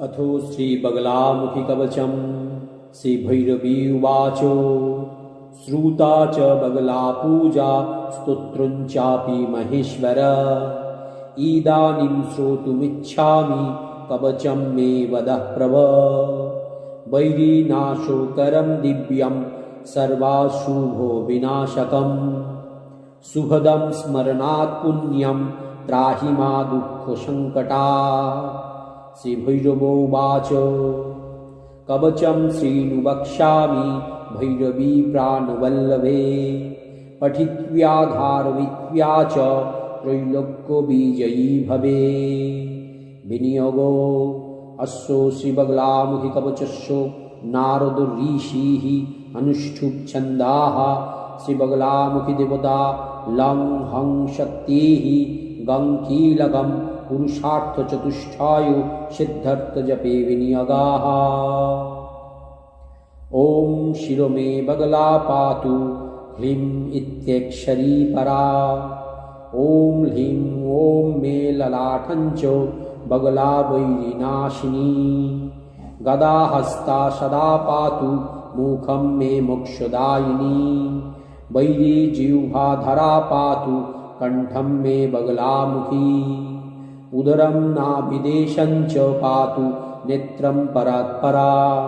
अथो श्रीबगलामुखिकवचम्। श्रीभैरवी उवाच श्रुता च बगलापूजा स्तोत्रम् चापि महेश्वर। इदानीं श्रोतुमिच्छामि कवचं मे वदः प्रभ वैरीनाशोकरं दिव्यं सर्वाशुभो विनाशकम्। सुहदं स्मरणात् पुण्यं त्राहि मा दुःखसङ्कटा শ্রীভৈরবো বাচ কবচম শ্রীনুবক্ষ্যামি ভৈরবী প্রাণবল্লভে পঠিত্যাধারবিত্য়া চ ত্রৈলোক্য বিজয়ী ভবে বিনিয়োগ অশ্ব শ্রীবগলামুখি কবচস্য নারদ ঋষি অনুষ্ঠুপ ছন্দা শ্রীবগলামুখি দেবতা লং হং শক্তি গং কীলগম पुरुषार्थचतुष्टाय सिद्धर्थजपे विनियोगाः। ॐ शिरो मे बगला पातु ह्लीं इत्यक्षरी परा ॐ ह्लीं ॐ मे ललाटञ्च बगला वैरिनाशिनी गदाहस्ता सदा पातु मुखं मे मोक्षदायिनी। वैरीजिह्वाधरा पातु कण्ठं मे बगलामुखी उदरं नाभिदेशं च पातु नेत्रं परात्परा।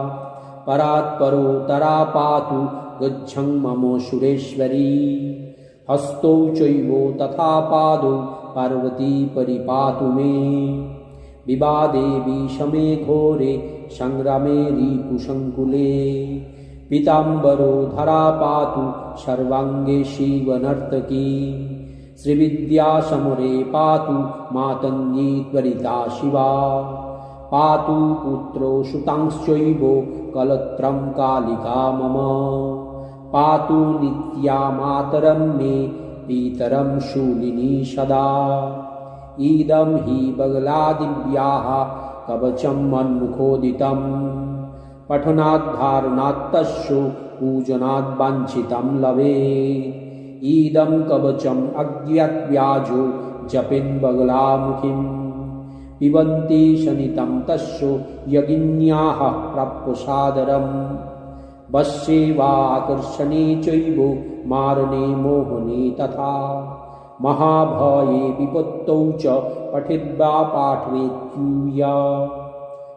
परात्परोत्तरा पातु गच्छं मम सुरेश्वरी। हस्तौ चैव तथा पादौ पार्वती परिपातु मे। विवादे विषमे घोरे सङ्ग्रामे रिपुसङ्कुले पीताम्बरो धरा पातु सर्वाङ्गे शिवनर्तकी श्रीविद्यासमरे पातु मातङ्गी त्वरिता शिवा पातु पुत्रो सुतांश्चैव कलत्रं कालिका मम पातु नित्या मातरं मे पितरं शूलिनी सदा इदं हि बगलादिव्याः कवचं मन्मुखोदितं पठनाद्धारणात्तस्य पूजनाद्वाञ्छितं लभे इदं कवचम् अज्ञात्व्याजो जपिन् बगलामुखीम् पिबन्ति शनितं तस्य यगिन्याः प्राप्यसादरम् वश्ये वाकर्षणे चैव मारणे मोहने तथा। महाभये विपत्तौ च पठिद्वा पाठवेत्यूया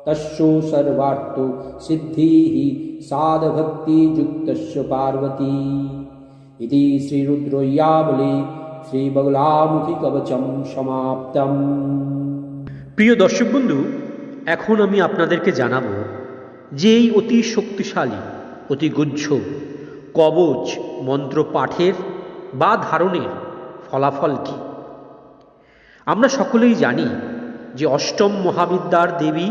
तस्यो सर्वार्थो सिद्धिः साधभक्तियुक्तस्य पार्वती। इति শ্রীরুদ্রয়াবলী শ্রীবগলামুখী কবচম সমাপ্তম প্রিয় দর্শক বন্ধু, এখন আমি আপনাদেরকে জানাব যে এই অতি শক্তিশালী, অতি গুজ্জ কবচ, মন্ত্র পাঠের বা ধারণের ফলাফল কী? আমরা সকলেই জানি যে অষ্টম মহাবিদ্যার দেবী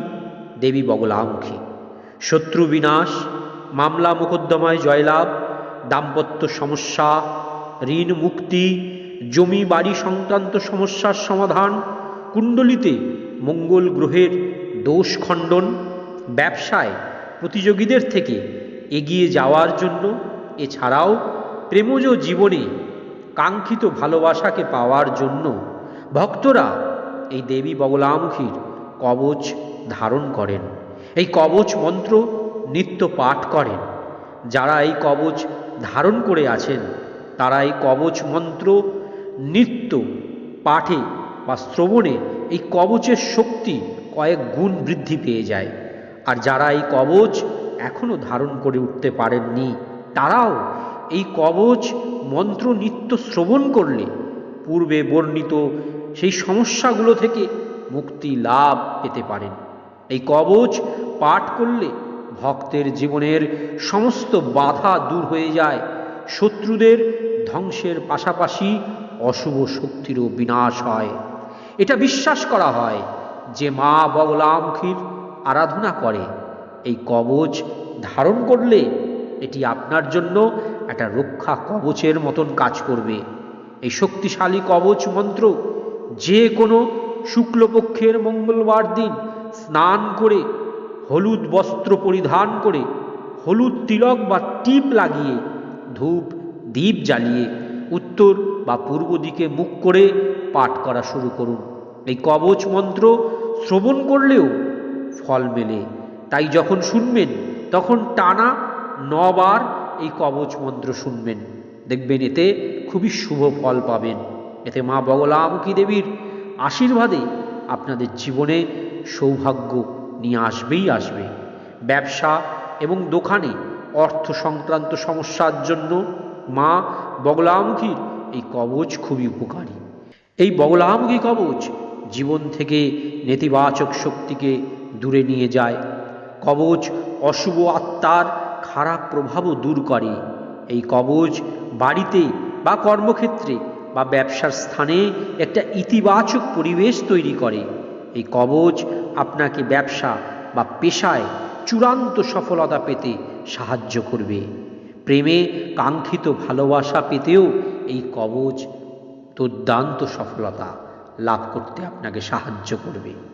দেবী বগলামুখী। শত্রু বিনাশ, মামলা মোকদ্দমায় জয়লাভ দাম্পত্য সমস্যা, ঋণ মুক্তি, জমি বাড়ি সংক্রান্ত সমস্যার সমাধান, কুণ্ডলিতে মঙ্গল গ্রহের দোষ খণ্ডন, ব্যবসায় প্রতিযোগীদের থেকে এগিয়ে যাওয়ার জন্য, এছাড়াও প্রেমজ জীবনে কাঙ্ক্ষিত ভালোবাসাকে পাওয়ার জন্য ভক্তরা এই দেবী বগলামুখীর কবচ ধারণ করেন। এই কবচ মন্ত্র নিত্য পাঠ করেন। যারা এই কবচ ধারণ করে আছেন, তারা এই কবচ মন্ত্র, নিত্য, পাঠে বা শ্রবণে এই কবচের শক্তি কয়েক গুণ বৃদ্ধি পেয়ে যায়। আর যারা এই কবচ এখনও ধারণ করে উঠতে পারেননি, তারাও এই কবচ, মন্ত্র, নিত্য শ্রবণ করলে পূর্বে বর্ণিত সেই সমস্যাগুলো থেকে মুক্তি লাভ পেতে পারেন। এই কবচ পাঠ করলে ভক্তের জীবনের সমস্ত বাধা দূর হয়ে যায়। শত্রুদের ধ্বংসের পাশাপাশি অশুভ শক্তিরও বিনাশ হয়। এটা বিশ্বাস করা হয় যে মা বগলামুখীর আরাধনা করে। এই কবচ ধারণ করলে এটি আপনার জন্য একটা রক্ষা কবচের মতন কাজ করবে। এই শক্তিশালী কবচ মন্ত্র যে কোনো শুক্লপক্ষের মঙ্গলবার দিন স্নান করে হলুদ বস্ত্র পরিধান করে, হলুদ তিলক বা টিপ লাগিয়ে, ধূপ দ্বীপ জ্বালিয়ে, উত্তর বা পূর্ব দিকে মুখ করে পাঠ করা শুরু করুন। এই কবচ মন্ত্র শ্রবণ করলেও ফল মেলে। তাই যখন শুনবেন, তখন টানা নবার এই কবচ মন্ত্র শুনবেন। দেখবেন এতে খুবই শুভ ফল পাবেন। এতে মা বগলামুখী দেবীর আশীর্বাদে আপনাদের জীবনে সৌভাগ্য নিয়ে আসবেই আসবে। ব্যবসা এবং দোকানে অর্থ সংক্রান্ত সমস্যার জন্য মা বগলামুখীর এই কবচ খুবই উপকারী। এই বগলামুখী কবচ জীবন থেকে নেতিবাচক শক্তিকে দূরে নিয়ে যায়। কবচ অশুভ আত্মার খারাপ প্রভাবও দূর করে। এই কবচ বাড়িতে বা কর্মক্ষেত্রে বা ব্যবসার স্থানে একটা ইতিবাচক পরিবেশ তৈরি করে। এই কবচ আপনাকে ব্যবসা বা পেশায় চূড়ান্ত সফলতা পেতে সাহায্য করবে। প্রেমে কাঙ্ক্ষিত ভালোবাসা পেতেও এই কবচ দুর্দান্ত সফলতা লাভ করতে আপনাকে সাহায্য করবে।